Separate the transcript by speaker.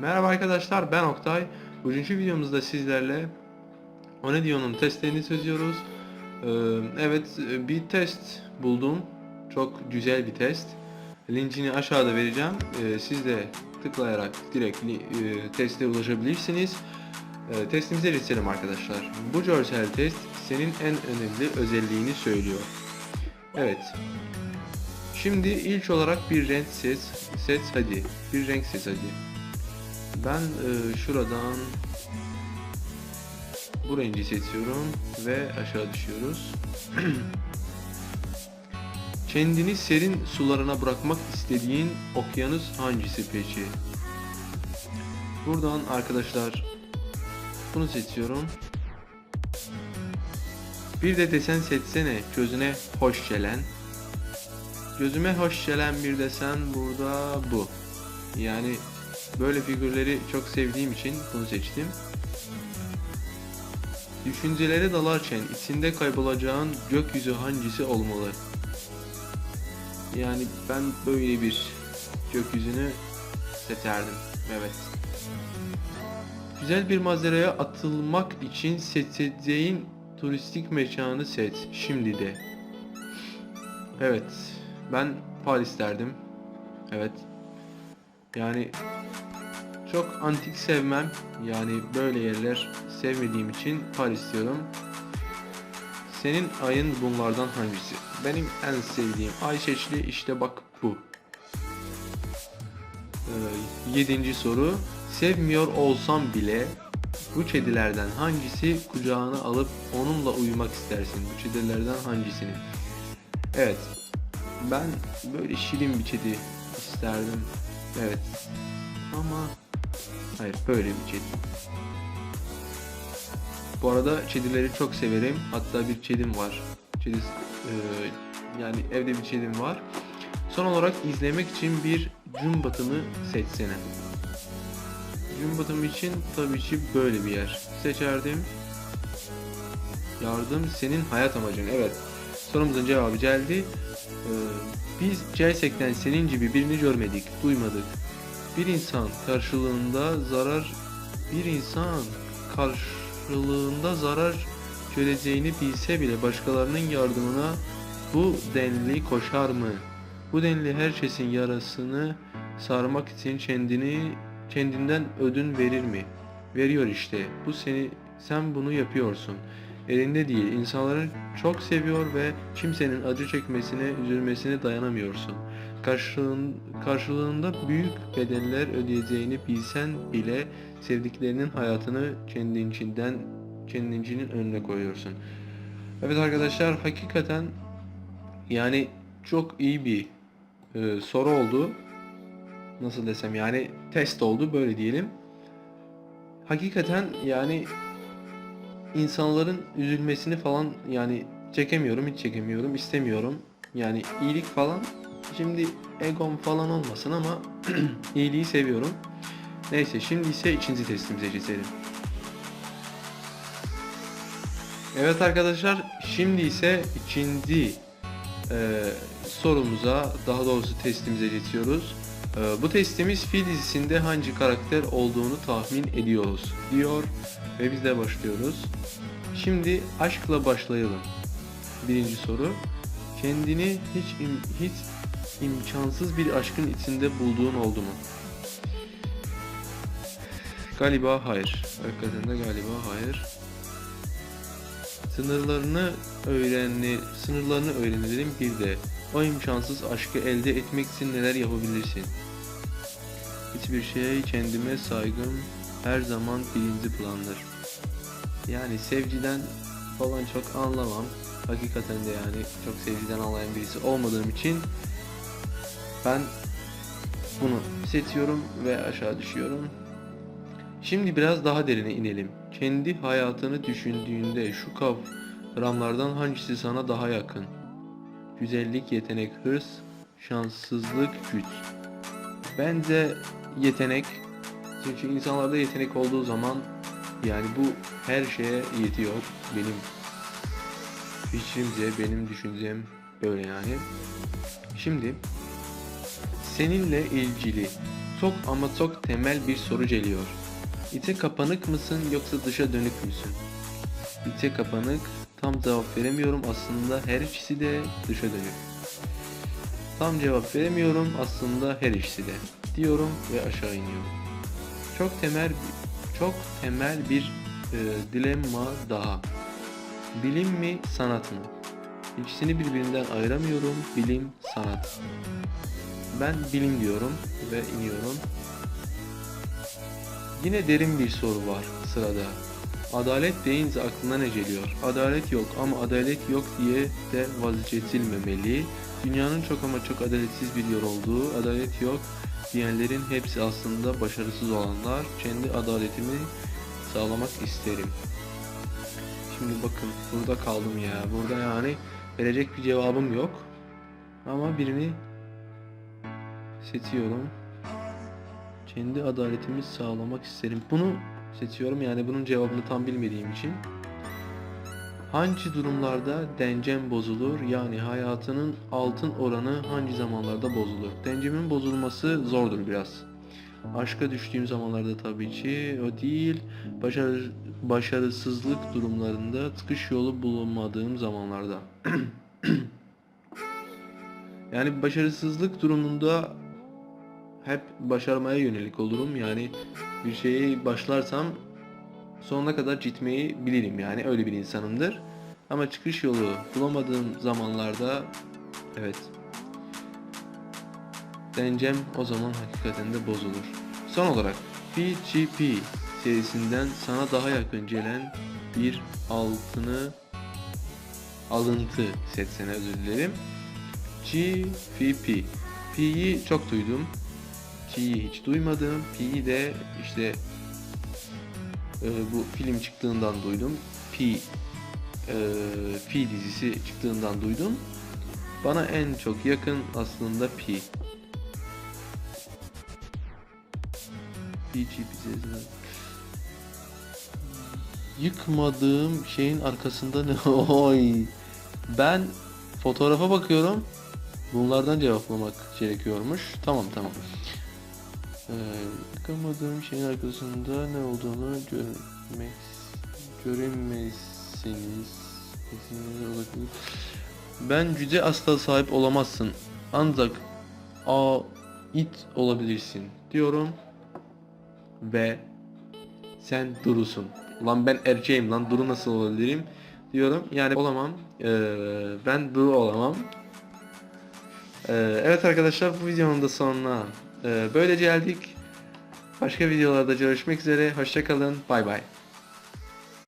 Speaker 1: Merhaba arkadaşlar ben Oktay. Bugünkü videomuzda sizlerle Onedion'un testlerini çözüyoruz. Ee, evet bir test buldum. Çok güzel bir test. Linkini aşağıda vereceğim. Ee, siz de tıklayarak direkt e, teste ulaşabilirsiniz. Ee, testimize geçelim arkadaşlar. Bu görsel test senin en önemli özelliğini söylüyor. Evet. Şimdi ilk olarak bir renk seç, seç hadi. Bir renk seç hadi. Ben e, şuradan bu rengi seçiyorum ve aşağı düşüyoruz. Kendini serin sularına bırakmak istediğin okyanus hangisi peki? Buradan arkadaşlar bunu seçiyorum. Bir de desen seçsene gözüne hoş gelen. Gözüme hoş gelen bir desen burada bu. Yani böyle figürleri çok sevdiğim için bunu seçtim. Düşüncelere dalarken içinde kaybolacağın gökyüzü hangisi olmalı? Yani ben böyle bir gökyüzünü seçerdim. Evet. Güzel bir manzaraya atılmak için seçeceğin turistik mekanı seç şimdi de. Evet. Ben Paris derdim. Evet. Yani çok antik sevmem. Yani böyle yerler sevmediğim için Paris diyorum. Senin ayın bunlardan hangisi? Benim en sevdiğim ay çeşidi işte bak bu. Ee, yedinci soru. Sevmiyor olsam bile bu kedilerden hangisi kucağına alıp onunla uyumak istersin? Bu kedilerden hangisini? Evet. Ben böyle şirin bir kedi isterdim. Evet. Ama hayır böyle bir kedi. Bu arada kedileri çok severim. Hatta bir kedim var. Kedi, e, yani evde bir kedim var. Son olarak izlemek için bir gün batımı seçsene. Gün batımı için tabii ki böyle bir yer seçerdim. Yardım senin hayat amacın. Evet. Sorumuzun cevabı geldi. Ee, biz gerçekten senin gibi birini görmedik, duymadık. Bir insan karşılığında zarar bir insan karşılığında zarar göreceğini bilse bile başkalarının yardımına bu denli koşar mı? Bu denli herkesin yarasını sarmak için kendini kendinden ödün verir mi? Veriyor işte. Bu seni sen bunu yapıyorsun. Elinde değil. İnsanları çok seviyor ve kimsenin acı çekmesine, üzülmesine dayanamıyorsun. Karşılığın, karşılığında büyük bedeller ödeyeceğini bilsen bile sevdiklerinin hayatını kendincinden kendincinin önüne koyuyorsun. Evet arkadaşlar hakikaten yani çok iyi bir e, soru oldu. Nasıl desem yani test oldu böyle diyelim. Hakikaten yani insanların üzülmesini falan yani çekemiyorum hiç çekemiyorum istemiyorum. Yani iyilik falan şimdi egom falan olmasın ama iyiliği seviyorum. Neyse şimdi ise ikinci testimize geçelim. Evet arkadaşlar şimdi ise ikinci e, sorumuza daha doğrusu testimize geçiyoruz. E, bu testimiz fil dizisinde hangi karakter olduğunu tahmin ediyoruz diyor ve biz de başlıyoruz. Şimdi aşkla başlayalım. Birinci soru. Kendini hiç hiç imkansız bir aşkın içinde bulduğun oldu mu? Galiba hayır. Hakikaten de galiba hayır. Sınırlarını öğrenli, sınırlarını öğrenelim bir de. O imkansız aşkı elde etmek için neler yapabilirsin? Hiçbir şey kendime saygım her zaman birinci plandır. Yani sevgiden falan çok anlamam. Hakikaten de yani çok sevgiden anlayan birisi olmadığım için ben bunu seçiyorum ve aşağı düşüyorum. Şimdi biraz daha derine inelim. Kendi hayatını düşündüğünde şu kavramlardan hangisi sana daha yakın? Güzellik, yetenek, hırs, şanssızlık, güç. Bence yetenek. Çünkü insanlarda yetenek olduğu zaman yani bu her şeye yetiyor. Benim fikrimce, benim düşüncem böyle yani. Şimdi seninle ilgili Çok ama çok temel bir soru geliyor. İçe kapanık mısın yoksa dışa dönük müsün? İçe kapanık tam cevap veremiyorum aslında her ikisi de dışa dönük. Tam cevap veremiyorum aslında her ikisi de diyorum ve aşağı iniyorum. Çok temel çok temel bir e, dilemma daha. Bilim mi sanat mı? İkisini birbirinden ayıramıyorum. Bilim, sanat. Ben bilim diyorum ve iniyorum. Yine derin bir soru var sırada. Adalet deyince aklına ne geliyor? Adalet yok ama adalet yok diye de vazgeçilmemeli. Dünyanın çok ama çok adaletsiz bir yer olduğu, adalet yok diyenlerin hepsi aslında başarısız olanlar. Kendi adaletimi sağlamak isterim. Şimdi bakın burada kaldım ya. Burada yani verecek bir cevabım yok. Ama birini seçiyorum. Kendi adaletimi sağlamak isterim. Bunu seçiyorum yani bunun cevabını tam bilmediğim için. Hangi durumlarda dencem bozulur? Yani hayatının altın oranı hangi zamanlarda bozulur? Dencemin bozulması zordur biraz. Aşka düştüğüm zamanlarda tabii ki o değil. Başarı, başarısızlık durumlarında çıkış yolu bulamadığım zamanlarda. yani başarısızlık durumunda hep başarmaya yönelik olurum. Yani bir şeyi başlarsam sonuna kadar gitmeyi bilirim. Yani öyle bir insanımdır. Ama çıkış yolu bulamadığım zamanlarda evet dencem o zaman hakikaten de bozulur. Son olarak PGP serisinden sana daha yakın gelen bir altını alıntı seçsene özür dilerim. GVP. P'yi çok duydum. G'yi hiç duymadım. P'yi de işte e, bu film çıktığından duydum. P e, P dizisi çıktığından duydum. Bana en çok yakın aslında P. Serisinden. Yıkmadığım şeyin arkasında ne? Oy. Ben fotoğrafa bakıyorum. Bunlardan cevaplamak gerekiyormuş. Tamam tamam. Ee, yıkamadığım şeyin arkasında ne olduğunu görmek göremezsiniz. Ben güce asla sahip olamazsın. Ancak a it olabilirsin diyorum. Ve sen durusun. Lan ben erkeğim lan duru nasıl olabilirim diyorum. Yani olamam. Ee, ben duru olamam. Ee, evet arkadaşlar bu videonun da sonuna e, böylece geldik. Başka videolarda görüşmek üzere. Hoşçakalın. Bay bay.